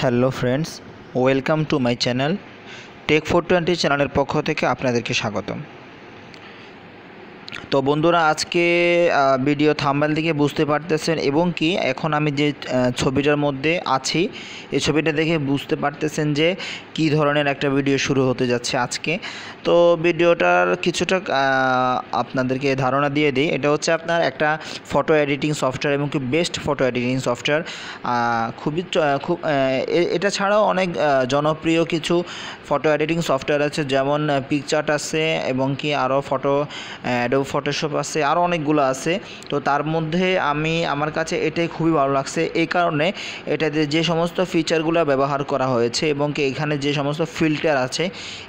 Hello friends welcome to my channel tech four twenty চ্যানেলের পক্ষ থেকে আপনাদেরকে স্বাগতম। তো বন্ধুরা আজকে ভিডিও থাম্বাল দিকে বুঝতে পারতেছেন এবং কি এখন আমি যে ছবিটার মধ্যে আছি, এই ছবিটা দেখে বুঝতে পারতেছেন যে কি ধরনের একটা ভিডিও শুরু হতে যাচ্ছে আজকে। তো ভিডিওটার কিছুটা আপনাদেরকে ধারণা দিয়ে দিই। এটা হচ্ছে আপনার একটা ফটো এডিটিং সফটওয়্যার এবং কি বেস্ট ফটো এডিটিং সফটওয়্যার খুবই খুব এটা ছাড়াও অনেক জনপ্রিয় কিছু ফটো এডিটিং সফটওয়্যার আছে। যেমন পিকচার্ট আছে এবং কি আরও ফটো অ্যাডো ফটোশপ আছে আরও অনেকগুলো আছে। তো তার মধ্যে আমি, আমার কাছে এটাই খুবই ভালো লাগছে। এই কারণে এটাতে যে সমস্ত ফিচারগুলো ব্যবহার করা হয়েছে এবং কি এখানে যে সমস্ত ফিল্টার আছে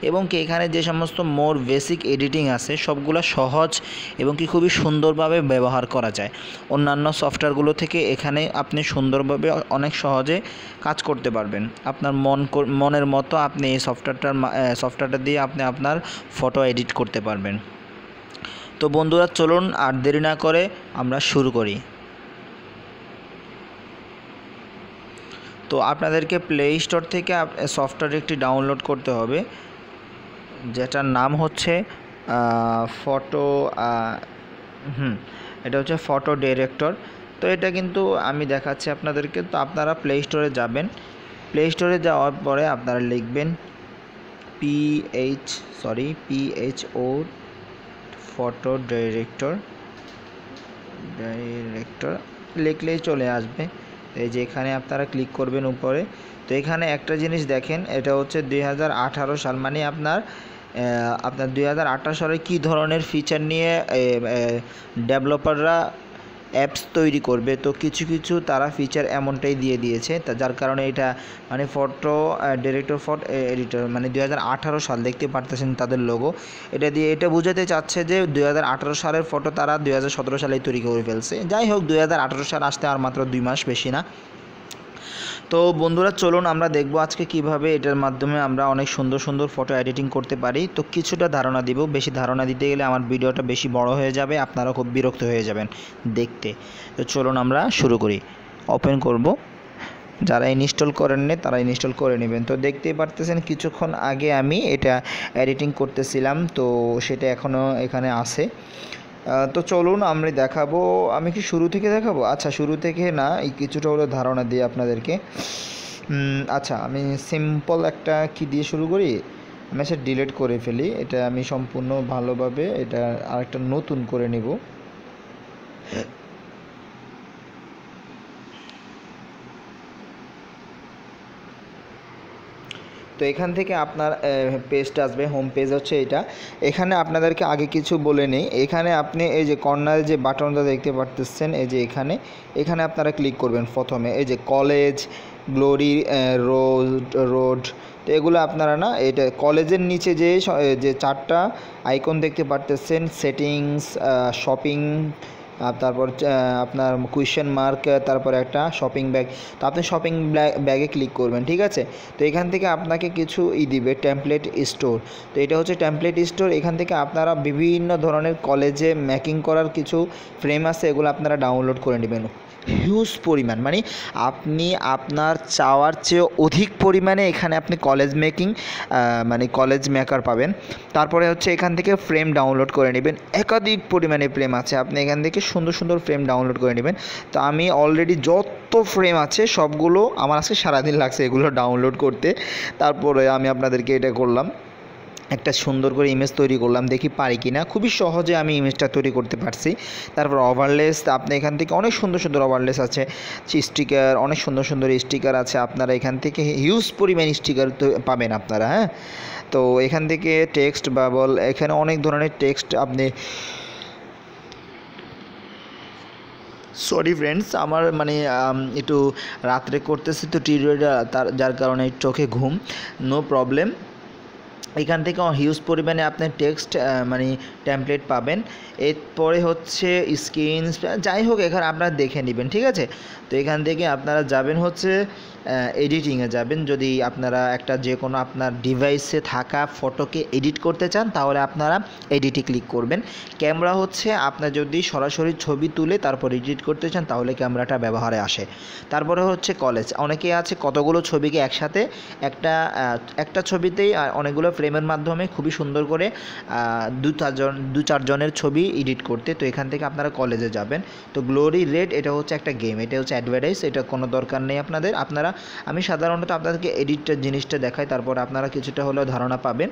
এবং কি এখানে যে সমস্ত মোর বেসিক এডিটিং আছে, সবগুলো সহজ এবং কি খুবই সুন্দরভাবে ব্যবহার করা যায়। অন্যান্য সফটওয়্যারগুলো থেকে এখানে আপনি সুন্দরভাবে অনেক সহজে কাজ করতে পারবেন। আপনার মন মনের মতো আপনি এই সফটওয়্যারটার সফটওয়্যারটা দিয়ে আপনি আপনার ফটো এডিট করতে পারবেন। তো বন্ধুরা, চলুন আর দেরি না করে আমরা শুরু করি। তো আপনাদেরকে প্লে স্টোর থেকে সফটওয়্যার একটি ডাউনলোড করতে হবে, যেটার নাম হচ্ছে ফটো হুম, এটা হচ্ছে ফটো ডিরেক্টর তো এটা কিন্তু আমি দেখাচ্ছি আপনাদেরকে, তো আপনারা প্লে স্টোরে যাবেন। প্লে স্টোরে যাওয়ার পরে আপনারা লিখবেন P H sorry P H O photo director director লিখলেই চলে আসবে। এই যে এখানে আপনারা ক্লিক করবেন উপরে। তো এখানে একটা জিনিস দেখেন, এটা হচ্ছে দুই হাজার আঠারো সাল মানে আপনার আপনার দুই হাজার আঠারো সালে কী ধরনের ফিচার নিয়ে ডেভেলপাররা অ্যাপস তৈরি করবে। তো কিছু কিছু তারা ফিচার এমনটাই দিয়ে দিয়েছে। তা যার কারণে এটা মানে ফটো ডিরেক্টর ফটো এডিটর মানে দুই হাজার আঠারো সাল দেখতে পারতেছেন তাদের লোগো এটা দিয়ে এটা বোঝাতে চাচ্ছে যে দু হাজার আঠেরো সালের ফটো তারা সতেরো সালেই তৈরি করে ফেলছে। যাই হোক দু হাজার আঠেরো সাল আসতে আর মাত্র দুই মাস বেশি না। তো বন্ধুরা, চলুন আমরা দেখব আজকে কীভাবে এটার মাধ্যমে আমরা অনেক সুন্দর সুন্দর ফটো এডিটিং করতে পারি। তো কিছুটা ধারণা দিব। বেশি ধারণা দিতে গেলে আমার ভিডিওটা বেশি বড় হয়ে যাবে আপনারা খুব বিরক্ত হয়ে যাবেন দেখতে। তো চলুন আমরা শুরু করি। ওপেন করব। যারা ইনস্টল করেন করেননি, তারা ইনস্টল করে নেবেন। তো দেখতেই পারতেছেন, কিছুক্ষণ আগে আমি এটা এডিটিং করতেছিলাম, তো সেটা এখনও এখানে আছে। তো চলুন আমি দেখাবো, আমি কি শুরু থেকে দেখাবো? আচ্ছা শুরু থেকে না, এই কিছুটা হলো ধারণা দিয়ে আপনাদেরকে। আচ্ছা আমি সিম্পল একটা কি দিয়ে শুরু করি? আমি সেটা ডিলিট করে ফেলি, এটা আমি সম্পূর্ণ ভালোভাবে, এটা আরেকটা নতুন করে নিব। তো এখান থেকে আপনার পেজটা আসবে হোম পেজ হচ্ছে এটা। এখানে আপনাদেরকে আগে কিছু বলে নেই। এখানে আপনি এই যে কর্নারে যে বাটনটা দেখতে পারতেছেন, এই যে এখানে এখানে আপনারা ক্লিক করবেন প্রথমে। এই যে কলেজ গ্লোরি রোড রোড তো এগুলো আপনারা না, এটা কলেজের নিচে যে যে চারটা আইকন দেখতে পারতেছেন সেটিংস শপিং আর তারপর আপনার কুয়েশন মার্ক তারপর একটা শপিং ব্যাগ তো আপনি শপিং ব্যাগে ক্লিক করবেন, ঠিক আছে? তো এখান থেকে আপনাকে কিছু ই দিবে ট্যাম্পলেট স্টোর তো এটা হচ্ছে ট্যাম্পলেট স্টোর এখান থেকে আপনারা বিভিন্ন ধরনের কলেজে ম্যাকিং করার কিছু ফ্রেম আছে, এগুলো আপনারা ডাউনলোড করে নেবেন। হিউজ পরিমাণ। মানে আপনি আপনার চাওয়ার চেয়ে অধিক পরিমাণে এখানে আপনি কলেজ মেকিং মানে কলেজ মেকার পাবেন। তারপরে হচ্ছে এখান থেকে ফ্রেম ডাউনলোড করে নেবেন। একাধিক পরিমাণে ফ্রেম আছে। আপনি এখান থেকে সুন্দর সুন্দর ফ্রেম ডাউনলোড করে নেবেন। তো আমি অলরেডি যত ফ্রেম আছে, সবগুলো আমার আজকে সারাদিন লাগছে এগুলো ডাউনলোড করতে। তারপরে আমি আপনাদেরকে এটা করলাম। একটা সুন্দর করে ইমেজ তৈরি করলাম। দেখি পারি কি না খুবই সহজে আমি ইমেজটা তৈরি করতে পারছি। তারপর ওভারলেস আপনি এখান থেকে অনেক সুন্দর সুন্দর ওভারলেস আছে। স্টিকার অনেক সুন্দর সুন্দর স্টিকার আছে। আপনারা এখান থেকে হিউজ পরিমাণ স্টিকার তো পাবেন আপনারা হ্যাঁ? তো এখান থেকে টেক্সট বা বল এখানে অনেক ধরনের টেক্সট আপনি সরি ফ্রেন্ডস আমার মানে একটু রাত্রে করতেছি তো টিরিয়ডা তার, যার কারণে চোখে ঘুম। নো প্রবলেম এখান থেকে হিউজ পরিমাণে আপনি টেক্সট মানে টেমপ্লেট পাবেন। এরপরে হচ্ছে স্ক্রিন যাই হোক, এখানে আপনারা দেখে নেবেন, ঠিক আছে? তো এখান থেকে আপনারা যাবেন হচ্ছে এডিটিংয়ে যাবেন। যদি আপনারা একটা যে কোনো আপনার ডিভাইসে থাকা ফটোকে এডিট করতে চান, তাহলে আপনারা এডিটে ক্লিক করবেন। ক্যামেরা হচ্ছে আপনার যদি সরাসরি ছবি তুলে তারপর এডিট করতে চান, তাহলে ক্যামেরাটা ব্যবহারে আসে। তারপরে হচ্ছে কলেজ অনেকে আছে কতগুলো ছবিকে একসাথে, একটা একটা ছবিতেই অনেকগুলো ফ্রেমের মাধ্যমে খুবই সুন্দর করে দু চারজন দু চারজনের ছবি এডিট করতে। তো এখান থেকে আপনারা কলেজে যাবেন। তো গ্লোরি রেড এটা হচ্ছে একটা গেম এটা হচ্ছে অ্যাডভার্টাইজ এটা কোনো দরকার নেই আপনাদের। আপনারা, আমি সাধারণত আপনাদেরকে এডিটটা জিনিসটা দেখাই, তারপর আপনারা কিছুটা হলেও ধারণা পাবেন।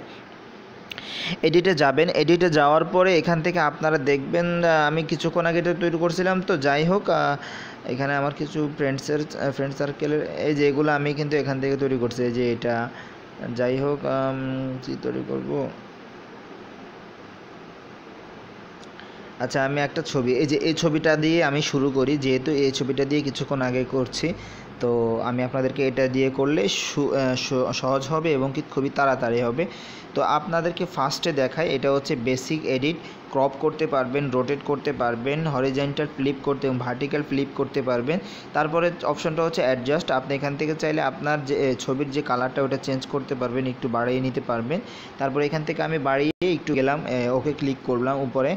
এডিটে যাবেন। এডিটে যাওয়ার পরে এখান থেকে আপনারা দেখবেন আমি কিছুক্ষণ আগে এটা তৈরি করছিলাম। তো যাই হোক এখানে আমার কিছু ফ্রেন্ডসের ফ্রেন্ড সার্কেলের এই যে এগুলো আমি কিন্তু এখান থেকে তৈরি করছি। যে এটা যাই হোক কি তৈরি করব? আচ্ছা আমি একটা ছবি, এই যে এই ছবিটা দিয়ে আমি শুরু করি, যেহেতু এই ছবিটা দিয়ে কিছুক্ষণ আগে করছি, তো আমি আপনাদেরকে এটা দিয়ে করলে সহজ হবে এবং কি খুবই তাড়াতাড়ি হবে। তো আপনাদেরকে ফার্স্টে দেখাই, এটা হচ্ছে বেসিক এডিট ক্রপ করতে পারবেন, রোটেট করতে পারবেন, হরিজেন্টাল ফ্লিপ করতে এবং ভার্টিক্যাল ফ্লিপ করতে পারবেন। তারপরে অপশনটা হচ্ছে অ্যাডজাস্ট। আপনি এখান থেকে চাইলে আপনার যে ছবির যে কালারটা, ওটা চেঞ্জ করতে পারবেন, একটু বাড়িয়ে নিতে পারবেন। তারপরে এখান থেকে আমি বাড়িয়ে একটু গেলাম ওকে ক্লিক করলাম উপরে।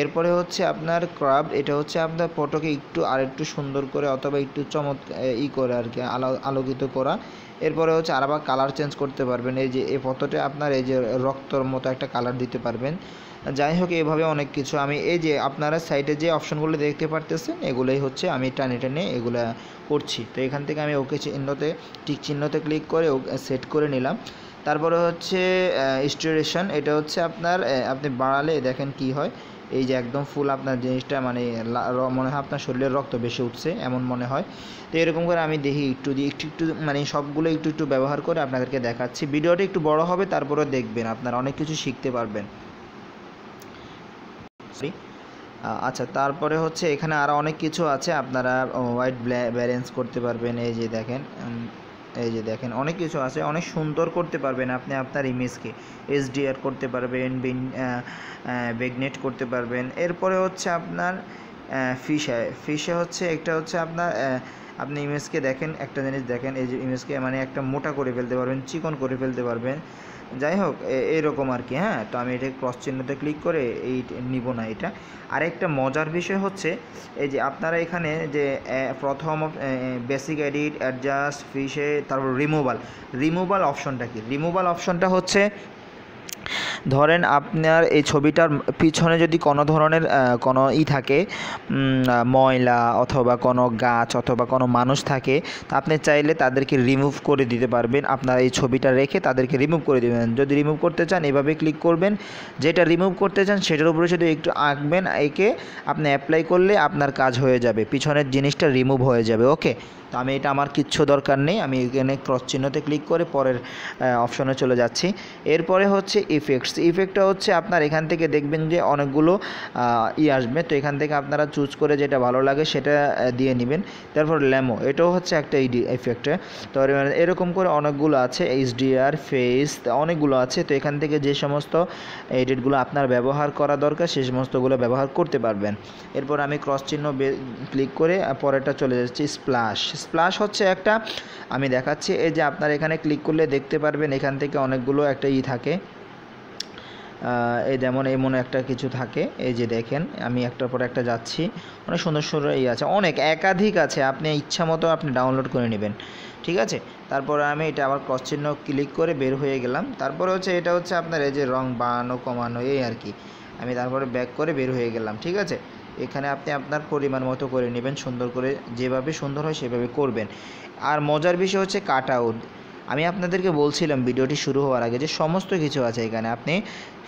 এরপরে হচ্ছে আপনার ক্রাব এটা হচ্ছে আপনার ফটোকে একটু আর একটু সুন্দর করে অথবা একটু চমৎ ই করে আর কি, আলো, আলোকিত করা। এরপরে হচ্ছে আর আবার কালার চেঞ্জ করতে পারবেন। এই যে, এই ফটোতে আপনার এই যে রক্তর মতো একটা কালার দিতে পারবেন। যাই হোক, এভাবে অনেক কিছু। আমি এই যে আপনারা সাইটে যে অপশনগুলো দেখতে পারতেছেন, এগুলোই হচ্ছে আমি টানে টানে এগুলো করছি। তো এখান থেকে আমি ওকে চিহ্নতে টিক চিহ্নতে ক্লিক করে সেট করে নিলাম। তারপরে হচ্ছে স্টোরেশন এটা হচ্ছে আপনার আপনি বাড়ালে দেখেন কি হয়। এই যে একদম ফুল আপনার জিনিসটা মানে মনে হয় আপনার শরীরের রক্ত বেশি উঠছে, এমন মনে হয়। তো এরকম করে আমি দেখি, একটু দিয়ে একটু একটু মানে সবগুলো একটু একটু ব্যবহার করে আপনাদেরকে দেখাচ্ছি। ভিডিওটা একটু বড় হবে তারপরে দেখবেন, আপনারা অনেক কিছু শিখতে পারবেন। আচ্ছা তারপরে হচ্ছে এখানে আরও অনেক কিছু আছে, আপনারা হোয়াইট ব্যালেন্স করতে পারবেন, এই যে দেখেন এই যে দেখেন, অনেক কিছু আছে, অনেক সুন্দর করতে পারবেন আপনি আপনার ইমেজকে এসডিআর করতে পারবেন বিন বেগনেট করতে পারবেন। এরপরে হচ্ছে আপনার ফিশে ফিশে হচ্ছে একটা হচ্ছে আপনার আপনি ইমেজকে দেখেন, একটা জিনিস দেখেন, এই যে ইমেজকে মানে একটা মোটা করে ফেলতে পারবেন, চিকন করে ফেলতে পারবেন। যাই হোক এইরকম আর কি হ্যাঁ? তো আমি এটা ক্রস চিহ্নতে ক্লিক করে এই নিব না এটা। আরেকটা মজার বিষয় হচ্ছে, এই যে আপনারা এখানে যে প্রথম বেসিক এডিট অ্যাডজাস্ট ফিশে তারপর রিমুভাল রিমুভাল অপশনটা কি? রিমুভাল অপশনটা হচ্ছে ধরেন আপনার এই ছবিটার পিছনে যদি কোনো ধরনের কোনো ই থাকে ময়লা অথবা কোনো গাছ অথবা কোনো মানুষ থাকে, তা আপনি চাইলে তাদেরকে রিমুভ করে দিতে পারবেন। আপনার এই ছবিটা রেখে তাদেরকে রিমুভ করে দেবেন। যদি রিমুভ করতে চান, এভাবে ক্লিক করবেন। যেটা রিমুভ করতে চান, সেটার উপরে শুধু একটু আঁকবেন, একে আপনি অ্যাপ্লাই করলে আপনার কাজ হয়ে যাবে। পিছনের জিনিসটা রিমুভ হয়ে যাবে ওকে তো আমি এটা, আমার কিচ্ছু দরকার নেই। আমি এখানে ক্রস চিহ্নতে ক্লিক করে পরের অপশনে চলে যাচ্ছি। এরপরে হচ্ছে ইফেক্টস ইফেক্টটা হচ্ছে আপনার এখান থেকে দেখবেন যে অনেকগুলো ই আসবে। তো এখান থেকে আপনারা চুজ করে যেটা ভালো লাগে সেটা দিয়ে নেবেন। তারপর ল্যামো এটাও হচ্ছে একটা ইডি ইফেক্ট তো এরকম করে অনেকগুলো আছে এইচডিআর ফেস অনেকগুলো আছে। তো এখান থেকে যে সমস্ত এডিটগুলো আপনার ব্যবহার করা দরকার সেই সমস্তগুলো ব্যবহার করতে পারবেন। এরপর আমি ক্রস চিহ্ন ক্লিক করে পরেরটা চলে যাচ্ছি স্প্লাশ স্প্লাশ হচ্ছে একটা, আমি দেখাচ্ছি, এই যে আপনার এখানে ক্লিক করলে দেখতে পারবেন এখান থেকে অনেকগুলো একটা ই থাকে। এই যেমন এমন একটা কিছু থাকে, এই যে দেখেন, আমি একটার পর একটা যাচ্ছি, অনেক সুন্দর সুন্দর এই আছে, অনেক, একাধিক আছে, আপনি ইচ্ছা মতো আপনি ডাউনলোড করে নেবেন, ঠিক আছে? তারপরে আমি এটা আবার ক্রস চিহ্ন ক্লিক করে বের হয়ে গেলাম, তারপরে হচ্ছে এটা হচ্ছে আপনার এই যে রং বাড়ানো কমানো, এই আর কি, আমি তারপরে ব্যাক করে বের হয়ে গেলাম, ঠিক আছে? এখানে আপনি আপনার পরিমাণ মতো করে নেবেন, সুন্দর করে যেভাবে সুন্দর হয় সেভাবে করবেন, আর মজার বিষয় হচ্ছে কাট আউট আমি আপনাদেরকে বলছিলাম ভিডিওটি শুরু হওয়ার আগে যে সমস্ত কিছু আছে এখানে। আপনি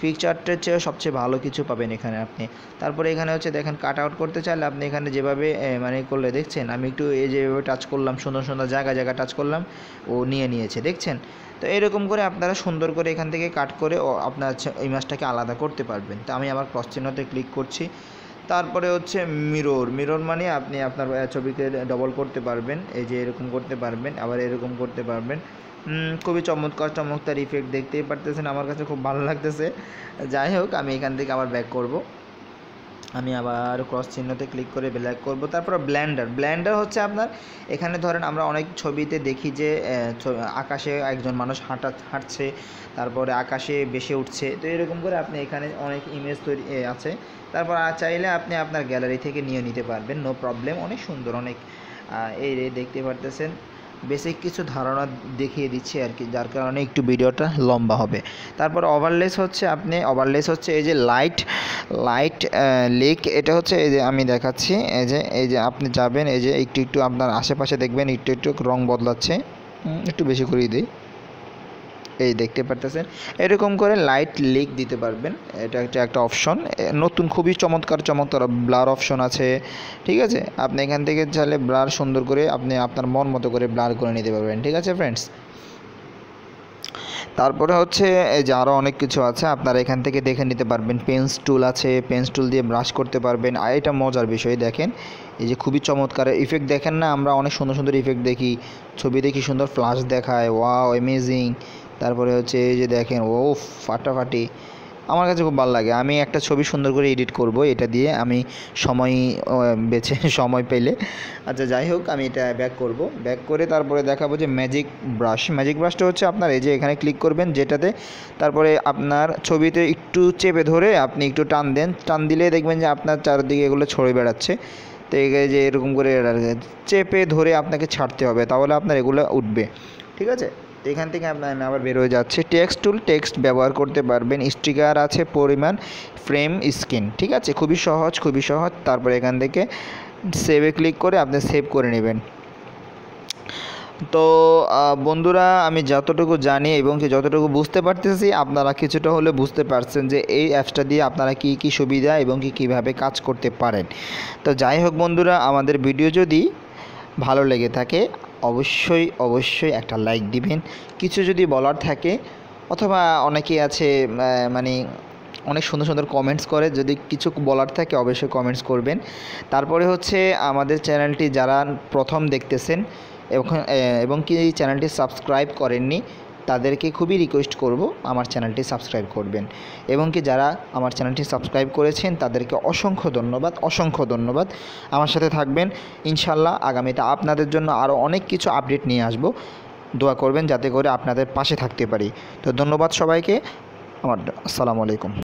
পিকচারটার চেয়ে সবচেয়ে ভালো কিছু পাবেন এখানে আপনি। তারপরে এখানে হচ্ছে দেখেন কাট আউট করতে চাইলে আপনি এখানে যেভাবে মানে করলে দেখছেন, আমি একটু এই যেভাবে টাচ করলাম, সুন্দর সুন্দর জায়গা জায়গা টাচ করলাম, ও নিয়ে নিয়েছে, দেখছেন? তো এরকম করে আপনারা সুন্দর করে এখান থেকে কাট করে ও আপনার এই মাছটাকে আলাদা করতে পারবেন। তো আমি আবার ক্রস চিহ্নতে ক্লিক করছি। তারপরে হচ্ছে মিরর মিরর মানে আপনি আপনার ছবিকে ডবল করতে পারবেন, এই যে এরকম করতে পারবেন, আবার এরকম করতে পারবেন। খুবই চমৎকার চমৎকার ইফেক্ট দেখতেই পারতেছেন, আমার কাছে খুব ভালো লাগতেছে। যাই হোক, আমি এখান থেকে আবার ব্যাক করব। আমি আবার ক্রস চিহ্নতে ক্লিক করে ব্ল্যাক করব। তারপর ব্ল্যান্ডার ব্ল্যান্ডার হচ্ছে আপনার, এখানে ধরেন আমরা অনেক ছবিতে দেখি যে আকাশে একজন মানুষ হাঁটা, হাঁটছে, তারপরে আকাশে বেশে উঠছে। তো এরকম করে আপনি এখানে অনেক ইমেজ তৈরি আছে। তারপর চাইলে আপনি আপনার গ্যালারি থেকে নিয়ে নিতে পারবেন নো প্রবলেম অনেক সুন্দর, অনেক এই দেখতে পারতেছেন। বেসিক কিছু ধারণা দেখিয়ে দিচ্ছি আর কি, যার কারণে একটু ভিডিওটা লম্বা হবে। তারপর ওভারলেস হচ্ছে আপনি ওভারলেস হচ্ছে এই যে লাইট লাইট লেক এটা হচ্ছে এই যে আমি দেখাচ্ছি, এই যে এই যে আপনি যাবেন, এই যে একটু একটু আপনার আশেপাশে দেখবেন, একটু একটু রং বদলাচ্ছে। একটু বেশি করেই দিই। এই দেখতে পারতেছেন। এরকম করে লাইট লিক দিতে পারবেন। এটা একটা একটা অপশন নতুন খুবই চমৎকার চমৎকার ব্লার অপশন আছে। ঠিক আছে? আপনি এখান থেকে চাইলে ব্লার সুন্দর করে আপনি আপনার মন মতো করে ব্লার করে নিতে পারবেন। ঠিক আছে ফ্রেন্ডস তারপরে হচ্ছে, এই যে আরও অনেক কিছু আছে। আপনারা এখান থেকে দেখে নিতে পারবেন। পেন্স টুল আছে। পেন্স টুল দিয়ে ব্রাশ করতে পারবেন। আর এটা মজার বিষয়, দেখেন। এই যে খুবই চমৎকার ইফেক্ট দেখেন না? আমরা অনেক সুন্দর সুন্দর ইফেক্ট দেখি। ছবি দেখি, সুন্দর ফ্লাশ দেখায়। ওয়াও অ্যামেজিং তারপরে হচ্ছে এই যে দেখেন ও ফাটাফাটি। আমার কাছে খুব ভালো লাগে। আমি একটা ছবি সুন্দর করে এডিট করব, এটা দিয়ে আমি সময় বেছে, সময় পেলে। আচ্ছা যাই হোক, আমি এটা ব্যাক করব। ব্যাক করে তারপরে দেখাবো যে ম্যাজিক ব্রাশ ম্যাজিক ব্রাশটা হচ্ছে আপনার এই যে এখানে ক্লিক করবেন, যেটাতে তারপরে আপনার ছবিতে একটু চেপে ধরে আপনি একটু টান দেন। টান দিলে দেখবেন যে আপনার চারদিকে এগুলো ছড়ে বেড়াচ্ছে। তো এই যে এরকম করে চেপে ধরে আপনাকে ছাড়তে হবে, তাহলে আপনার এগুলো উঠবে। ঠিক আছে? এখান থেকে আপনার আবার বের হয়ে যাচ্ছে। টেক্সট টুল, টেক্সট ব্যবহার করতে পারবেন। স্টিকার আছে, পরিমাণ, ফ্রেম স্ক্রিন ঠিক আছে? খুবই সহজ খুবই সহজ। তারপরে এখান থেকে সেভে ক্লিক করে আপনি সেভ করে নেবেন। তো বন্ধুরা, আমি যতটুকু জানি এবং যতটুকু বুঝতে পারতেছি, আপনারা কিছুটা হলে বুঝতে পারছেন যে এই অ্যাপসটা দিয়ে আপনারা কি কি সুবিধা এবং কি, কীভাবে কাজ করতে পারেন। তো যাই হোক বন্ধুরা, আমাদের ভিডিও যদি ভালো লেগে থাকে অবশ্যই অবশ্যই একটা লাইক দিবেন। কিছু যদি বলার থাকে, অথবা অনেকেই আছে মানে অনেক সুন্দর সুন্দর কমেন্টস করে, যদি কিছু বলার থাকে অবশ্যই কমেন্টস করবেন। তারপরে হচ্ছে আমাদের চ্যানেলটি যারা প্রথম দেখতেছেন, এবং এবং কি চ্যানেলটি সাবস্ক্রাইব করেননি তাদেরকে খুবই রিকোয়েস্ট করব আমার চ্যানেলটি সাবস্ক্রাইব করবেন। এবং কি যারা আমার চ্যানেলটি সাবস্ক্রাইব করেছেন, তাদেরকে অসংখ্য ধন্যবাদ অসংখ্য ধন্যবাদ। আমার সাথে থাকবেন। ইনশাল্লাহ আগামীতে আপনাদের জন্য আরও অনেক কিছু আপডেট নিয়ে আসব। দোয়া করবেন যাতে করে আপনাদের পাশে থাকতে পারি। তো ধন্যবাদ সবাইকে। আমার আসসালামু আলাইকুম।